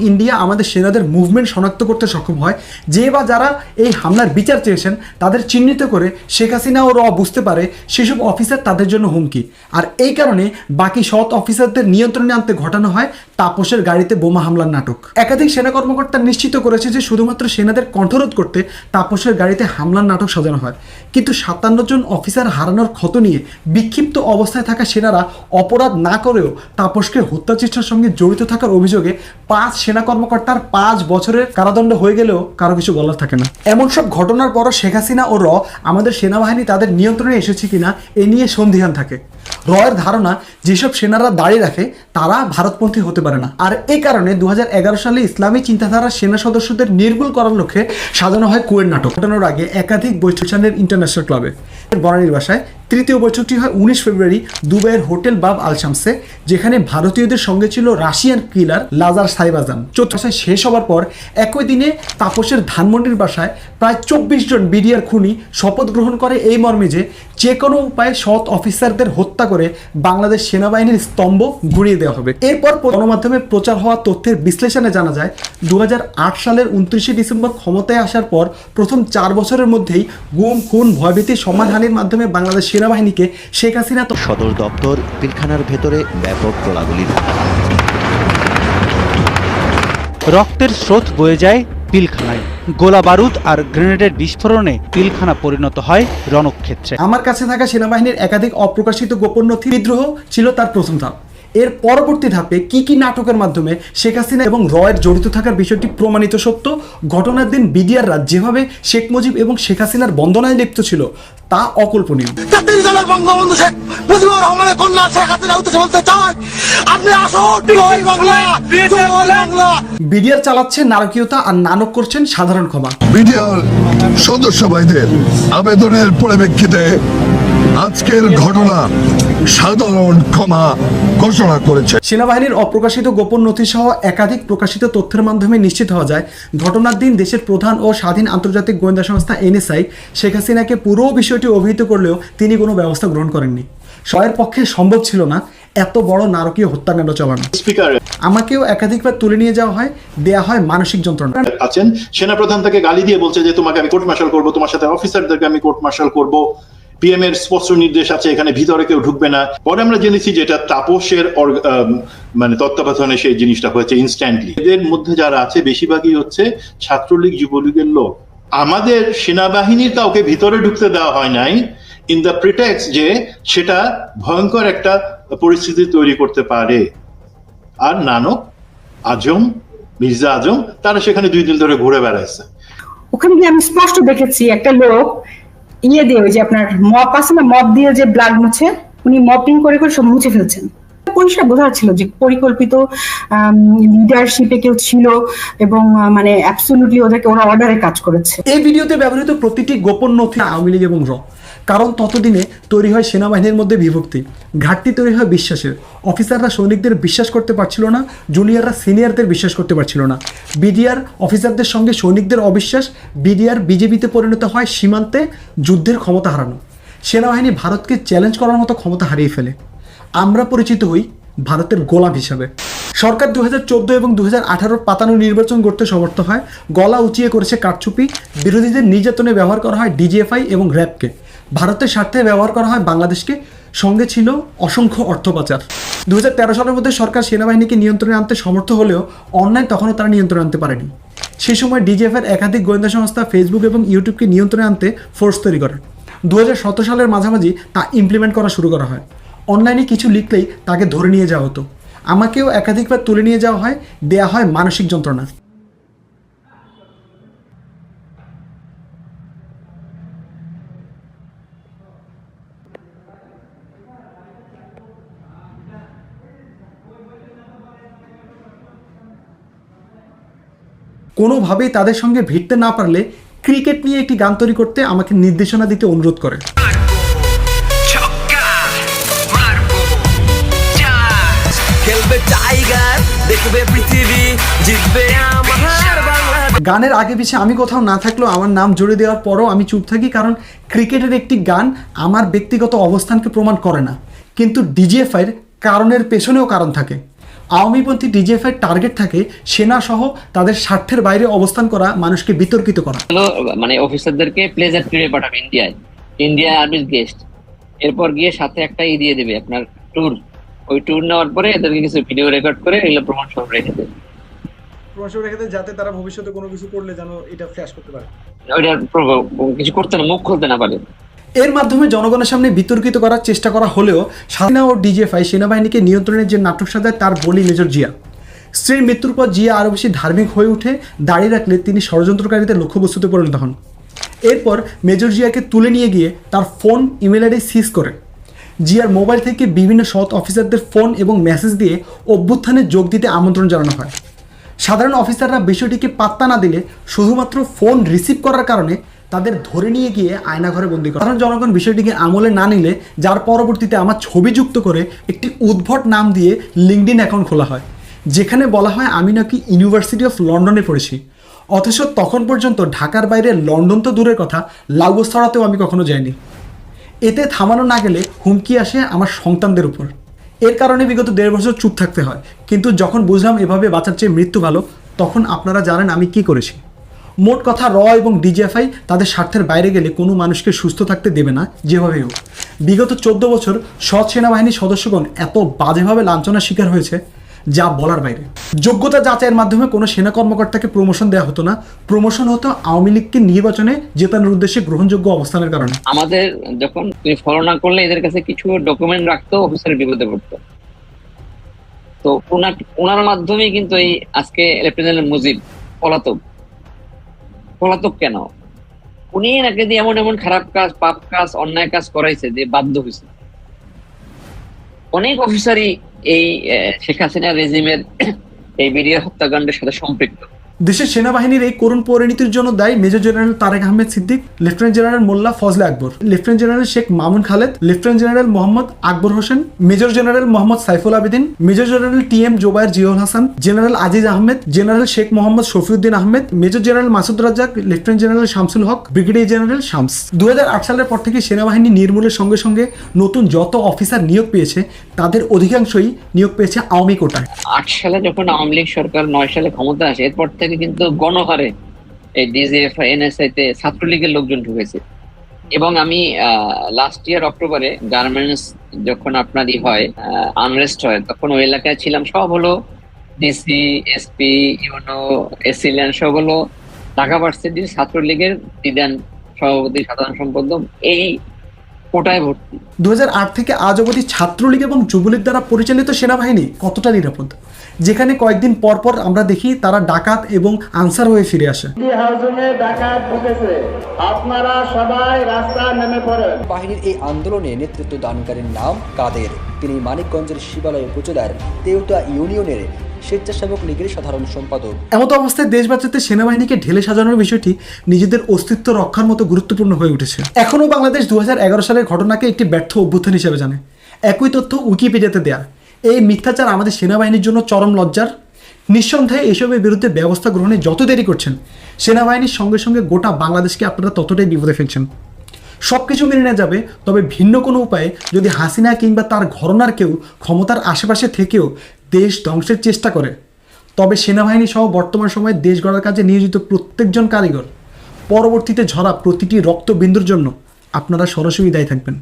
India আমাদের সেনাদের movement শনাক্ত করতে সক্ষম হয়। যে বা যারা এই হামলার বিচার চেয়েছেন, তাদের চিহ্নিত করে শেখ হাসিনা ও র বুঝতে পারে সেসব অফিসার তাদের জন্য হুমকি। আর এই কারণে বাকি সৎ অফিসারদের নিয়ন্ত্রণে আনতে ঘটানো হয় তাপসের গাড়িতে বোমা হামলার নাটক। একাধিক সেনা কর্মকর্তা নিশ্চিত করেছে যে শুধুমাত্র সেনাদের কণ্ঠরোধ করতে তাপসের গাড়িতে হামলার নাটক সাজানো হয়। কিন্তু সাতান্ন জন অফিসার হারানোর ক্ষত নিয়ে বিক্ষিপ্ত অবস্থায় থাকা সেনারা অপরাধ না করেও তাপসকে হত্যা চেষ্টার সঙ্গে জড়িত থাকার অভিযোগে পাঁচ সেনা কর্মকর্তার পাঁচ বছরের কারাদণ্ড হয়ে গেলেও কারও কিছু বলার থাকে না। এমন সব ঘটনার পরও শেখ হাসিনা ও র আমাদের সেনাবাহিনী তাদের নিয়ন্ত্রণে এসেছে কিনা, এ নিয়ে সন্দিহান থাকে। রয়ের ধারণা, যেসব সেনারা দাঁড়িয়ে রাখে, তারা ভারতপন্থী হতে পারে না। আর এই কারণে দু হাজার এগারো সালে ইসলামী চিন্তাধারার সেনা সদস্যদের নির্মূল করার লক্ষ্যে সাজানো হয় কুয়ের নাটক, ঘটানোর আগে একাধিক বৈঠক ইন্টারন্যাশনাল ক্লাবে। বনানির বাসায় তৃতীয় বৈঠকটি হয় উনিশ ফেব্রুয়ারি দুবাইয়ের হোটেল বাব আল শামসে, যেখানে ভারতীয়দের সঙ্গে ছিল রাশিয়ান কিলার লাজার সাইবাজান। চতুর্থায় শেষ হওয়ার পর একই দিনে তাপসের ধানমন্ডির বাসায় প্রায় চব্বিশ জন বিডিআর খুনি শপথ গ্রহণ করে এই মর্মে যে যে কোনো উপায়ে সৎ অফিসারদের হত্যা করে বাংলাদেশ সেনাবাহিনীর স্তম্ভ গুড়িয়ে দেওয়া হবে। এরপর গণমাধ্যমে প্রচার হওয়া তথ্যের বিশ্লেষণে জানা যায় দু হাজার আট সালের উনত্রিশে ডিসেম্বর ক্ষমতায় আসার পর প্রথম চার বছরের মধ্যেই গুম, খুন, ভয়ভীতি সমাধানের মাধ্যমে বাংলাদেশ সেনাবাহিনীকে শেখ হাসিনা সদর দপ্তর পিলখানার ভেতরে ব্যাপক গোলাগুলি। রক্তের স্রোত বয়ে যায় পিলখানায়। গোলা বারুদ আর গ্রেনেডের বিস্ফোরণে পিলখানা পরিণত হয় রণক্ষেত্রে। আমার কাছে থাকা সেনাবাহিনীর একাধিক অপ্রকাশিত গোপন নথি বিদ্রোহ ছিল তার প্রথম ধাপ। এর পরবর্তী ধাপে কি কি নাটকের মাধ্যমে শেখ হাসিনা এবং রয়ের জড়িত থাকার বিষয়টি প্রমাণিত সত্য? ঘটনার দিন বিডিআররা যেভাবে শেখ মুজিব এবং শেখ হাসিনার বন্দনায় লিপ্ত ছিল তা অকল্পনীয়। বঙ্গবন্ধু শেখ মুজিবুর রহমানের কন্যা শেখ হাসিনা উদ্দেশ্যে বলতে চাই আপনি আসুন বিডিআর চালাচ্ছে নারকীয়তা আর নানক করছেন সাধারণ ক্ষমা। বিডিআর সদস্য ভাইদের আবেদনের পরিপ্রেক্ষিতে আজকের ঘটনা সাধারণ ক্ষমা ঘোষণা করেছে। সেনাবাহিনীর অপ্রকাশিত গোপন নথি সহ একাধিক প্রকাশিত তথ্যের মাধ্যমে নিশ্চিত হওয়া যায় ঘটনার দিন দেশের প্রধান ও স্বাধীন আন্তর্জাতিক গোয়েন্দা সংস্থা এনএসআই শেখ হাসিনাকে পুরো বিষয়টি অভিহিত করলেও তিনি কোনো ব্যবস্থা গ্রহণ করেননি। সয়ের পক্ষে সম্ভব ছিল না এত বড় নারকীয় হত্যাকাণ্ড চালানো। স্পিকার আমাকেও একাধিকবার তুলে নিয়ে যাওয়া হয় দেয়া হয় মানসিক যন্ত্রণা। আছেন সেনাপ্রধান তাকে গালি দিয়ে বলছে যে তোমাকে আমি কোর্ট মার্শাল করব তোমার সাথে অফিসারদেরকে আমি কোর্ট মার্শাল করব। পিএম এর স্পষ্ট নির্দেশ আছে, এখানে ভিতরে কেউ ঢুকবে না। পরে আমরা জেনেছি যে এটা তাপসের মানে তত্ত্বাবধানে সেই জিনিসটা হয়েছে ইনস্ট্যান্টলি এদের মধ্যে যারা আছে, বেশিরভাগই হচ্ছে ছাত্রলীগ, যুবলীগের লোক। আমাদের সেনাবাহিনীর কাউকে ভিতরে ঢুকতে দেওয়া হয় নাই ইন দ্য প্রিটেক্স যে সেটা ভয়ঙ্কর একটা পরিস্থিতি তৈরি করতে পারে। আর নানক, আজম, মির্জা আজম, তারা সেখানে দুই দিন ধরে ঘুরে বেড়াচ্ছে ওখানে আমি স্পষ্ট দেখেছি, একটা লোক ইয়ে দিয়ে ওই যে আপনার মপ আছে না মপ দিয়ে যে ব্লাড মুছে, উনি মপিং করে করে সব মুছে ফেলছেন। পরিষ্কার বোঝা যাচ্ছিল যে পরিকল্পিত লিডারশিপে কেউ ছিল এবং মানে অ্যাবসলিউটলি ওদেরকে, ওরা অর্ডারে কাজ করেছে। এই ভিডিওতে ব্যবহৃত প্রতিটি গোপন নথি আওয়ামী লীগ এবং র। কারণ ততদিনে তৈরি হয় সেনাবাহিনীর মধ্যে বিভক্তি। ঘাটতি তৈরি হয় বিশ্বাসের। অফিসাররা সৈনিকদের বিশ্বাস করতে পারছিল না, জুনিয়ররা সিনিয়রদের বিশ্বাস করতে পারছিল না। বিডিআর অফিসারদের সঙ্গে সৈনিকদের অবিশ্বাস, বিডিআর বিজেপিতে পরিণত হয় সীমান্তে যুদ্ধের ক্ষমতা হারানো। সেনাবাহিনী ভারতকে চ্যালেঞ্জ করার মতো ক্ষমতা হারিয়ে ফেলে। আমরা পরিচিত হই ভারতের গোলাম হিসাবে। সরকার দু হাজার চোদ্দ এবং দু হাজার আঠারোর পাতানো নির্বাচন করতে সমর্থ হয়, গলা উঁচিয়ে করেছে কারচুপি, বিরোধীদের নির্যাতনে ব্যবহার করা হয় ডিজিএফআই এবং র্যাবকে। ভারতের স্বার্থে ব্যবহার করা হয় বাংলাদেশকে, সঙ্গে ছিল অসংখ্য অর্থ পাচার দু হাজার তেরো সালের মধ্যে সরকার সেনাবাহিনীকে নিয়ন্ত্রণে আনতে সমর্থ হলেও অনলাইন তখনও তারা নিয়ন্ত্রণে আনতে পারেনি। সেই সময় ডিজিএফের একাধিক গোয়েন্দা সংস্থা ফেসবুক এবং ইউটিউবকে নিয়ন্ত্রণে আনতে ফোর্স তৈরি করে। দু হাজার সতেরো সালের মাঝামাঝি তা ইমপ্লিমেন্ট করা শুরু করা হয়। অনলাইনে কিছু লিখলেই তাকে ধরে নিয়ে যাওয়া হতো। আমাকেও একাধিকবার তুলে নিয়ে যাওয়া হয়, দেয়া হয় মানসিক যন্ত্রণা। কোনোভাবেই তাদের সঙ্গে ভিড়তে না পারলে ক্রিকেট নিয়ে একটি গান তৈরি করতে আমাকে নির্দেশনা দিতে অনুরোধ করে। টাইগার পৃথিবী জিতবে আমার গানের আগে পিছিয়ে আমি কোথাও না থাকলেও আমার নাম জুড়ে দেওয়ার পরও আমি চুপ থাকি কারণ ক্রিকেটের একটি গান আমার ব্যক্তিগত অবস্থানকে প্রমাণ করে না। কিন্তু ডিজিএফআইয়ের কারণের পেছনেও কারণ থাকে। আওয়ামীপন্থী ডিজিএফআই টার্গেট থাকে সেনা সহ তাদের স্বার্থের বাইরে অবস্থান করা মানুষকে বিতর্কিত করা। মানে অফিসারদেরকে প্লেজার ট্যুরে পাঠাবে ইন্ডিয়ায় ইন্ডিয়া আর্মির গেস্ট এরপর গিয়ে সাথে একটা ই দিয়ে দেবে আপনার ট্যুর ওই ট্যুর নেওয়ার পরে এদেরকে কিছু ভিডিও রেকর্ড করে এগুলো প্রমাণ সহ রেখে দেবে যাতে তারা ভবিষ্যতে কোনো কিছু করলে যেন এটা ফ্ল্যাশ করতে পারে। প্রভাব কিছু করতে না মুখ খুলতে না পারে। এর মাধ্যমে জনগণের সামনে বিতর্কিত করার চেষ্টা করা হলেও সেনা ও ডিজিএফআই সেনাবাহিনীকে নিয়ন্ত্রণের যে নাটক সাজায় তার বলি মেজর জিয়া। স্ত্রীর মৃত্যুর পর জিয়া আরও বেশি ধার্মিক হয়ে উঠে দাঁড়িয়ে রাখলে তিনি ষড়যন্ত্রকারীদের লক্ষ্যবস্তুতে পরিণত হন। এরপর মেজর জিয়াকে তুলে নিয়ে গিয়ে তার ফোন ইমেল আইডি সিজ করে। জিয়ার মোবাইল থেকে বিভিন্ন সৎ অফিসারদের ফোন এবং মেসেজ দিয়ে অভ্যুত্থানে যোগ দিতে আমন্ত্রণ জানানো হয়। সাধারণ অফিসাররা বিষয়টিকে পাত্তা না দিলে শুধুমাত্র ফোন রিসিভ করার কারণে তাদের ধরে নিয়ে গিয়ে আয়নাঘরে বন্দি করে। সাধারণ জনগণ বিষয়টিকে আমলে না নিলে যার পরবর্তীতে আমার ছবি যুক্ত করে একটি উদ্ভট নাম দিয়ে লিঙ্কডিন অ্যাকাউন্ট খোলা হয়, যেখানে বলা হয় আমি নাকি ইউনিভার্সিটি অফ লন্ডনে পড়েছি। অথচ তখন পর্যন্ত ঢাকার বাইরে লন্ডন তো দূরের কথা লাগোস ছড়াতেও আমি কখনো যাইনি। এতে থামানো না গেলে হুমকি আসে আমার সন্তানদের উপর। এর কারণে বিগত দেড় বছর চুপ থাকতে হয়। কিন্তু যখন বুঝলাম এভাবে বাঁচার চেয়ে মৃত্যু ভালো, তখন আপনারা জানেন আমি কি করেছি। মোট কথা র এবং ডিজিএফআই তাদের স্বার্থের বাইরে গেলে কোনো মানুষকে সুস্থ থাকতে দেবে না যেভাবে হোক। বিগত চোদ্দ বছর সৎ সেনাবাহিনীর সদস্যগণ এত বাজেভাবে লাঞ্ছনার শিকার হয়েছে যা বলার বাইরে। যোগ্যতা যাচাইয়ের মাধ্যমে কোনো সেনা কর্মকর্তাকে প্রমোশন দেওয়া হতো না। প্রমোশন হতো আওয়ামী লীগকে নির্বাচনে জেতানোর উদ্দেশ্যে গ্রহণযোগ্য অবস্থানের কারণে। আমাদের যখন ফলো না করলে এদের কাছে কিছু ডকুমেন্ট রাখতো অফিসারের বিপদে পড়তো। তো ওনার মাধ্যমেই কিন্তু এই আজকে লেফটেন্যান্ট মুজিব পলাতক। পলাতক কেন? উনি নাকি দিয়ে এমন এমন খারাপ কাজ, পাপ কাজ, অন্যায় কাজ করাইছে যে বাধ্য হয়েছে অনেক অফিসারই এই শেখ হাসিনা রেজিমের এই মিডিয়া হত্যাকাণ্ডের সাথে সম্পৃক্ত। দেশের সেনাবাহিনীর এই করুণ পরিণতির জন্য দায়ী major general Tarek Ahmed Siddique, lieutenant general Molla Fazle Akbar, lieutenant general Sheikh Mamun Khaled, lieutenant general Mohammad Akbar Hossain, major general Mohammad Saiful Abedin, major general T M Zobayer Zial Hasan, general Aziz Ahmed, general Sheikh Mohammad Shafiuddin Ahmed, major general Masud Razzak, lieutenant general Shamsul Haque, brigadier general Shams. দুই হাজার আট সালের পর থেকে সেনাবাহিনী নির্মূলের সঙ্গে সঙ্গে নতুন যত অফিসার নিয়োগ পেয়েছে, তাদের অধিকাংশই নিয়োগ পেয়েছে আওয়ামী কোটায়। আট সালে যখন আওয়ামী লীগ সরকার, নয় সালে ক্ষমতা আসে, এরপর থেকে কিন্তু গণহারে এই ডিজিএফ এনএসআই তে ছাত্রলীগের লোকজন ঢুকেছে। এবং আমি লাস্ট ইয়ার অক্টোবরে গার্মেন্টস যখন আপনারই হয় আনরেস্ট হয়, তখন ওই এলাকায় ছিলাম। সব হলো ডিসি এসপি ইউনো এসিলিয়ান সব হলো ঢাকা ভার্সিটির ছাত্রলীগের দিদান সভাপতি, সাধারণ সম্পাদক। এই কোটায় ভর্তি দু থেকে আজ অবধি ছাত্রলীগ এবং যুবলীগ দ্বারা পরিচালিত সেনাবাহিনী কতটা নিরাপদ? যেখানে কয়েকদিন পর পর আমরা দেখি তারা ডাকাত এবং আনসার হয়ে ফিরে আসে। বাহিনীর এই আন্দোলনে নেতৃত্ব দানকারীর নাম কাদের? তিনি মানিকগঞ্জের শিবালয় উপজেলার তেউটা ইউনিয়নের স্বেচ্ছাসেবক লীগের সাধারণ সম্পাদক। এমতো অবস্থায় দেশ বাঁচাতে সেনাবাহিনীকে ঢেলে সাজানোর বিষয়টি নিজেদের অস্তিত্ব রক্ষার মতো গুরুত্বপূর্ণ হয়ে উঠেছে। এখনও বাংলাদেশ দু হাজার এগারো সালের ঘটনাকে একটি ব্যর্থ অভ্যুত্থান হিসেবে জানে। একই তথ্য উইকিপিডিয়াতে দেয়া। এই মিথ্যাচার আমাদের সেনাবাহিনীর জন্য চরম লজ্জার। নিঃসন্দেহে এসবের বিরুদ্ধে ব্যবস্থা গ্রহণে যত দেরি করছেন, সেনাবাহিনীর সঙ্গে সঙ্গে গোটা বাংলাদেশকে আপনারা ততটাই বিপদে ফেলছেন। সব কিছু মেনে নেওয়া যাবে, তবে ভিন্ন কোনো উপায়ে যদি হাসিনা কিংবা তার ঘরনার কেউ ক্ষমতার আশেপাশে থেকেও দেশ ধ্বংসের চেষ্টা করে। তবে সেনাবাহিনী সহ বর্তমান সময়ে দেশ গড়ার কাজে নিয়োজিত প্রত্যেকজন কারিগর, পরবর্তীতে ঝরা প্রতিটি রক্তবিন্দুর জন্য আপনারা সরাসরি দায়ী থাকবেন।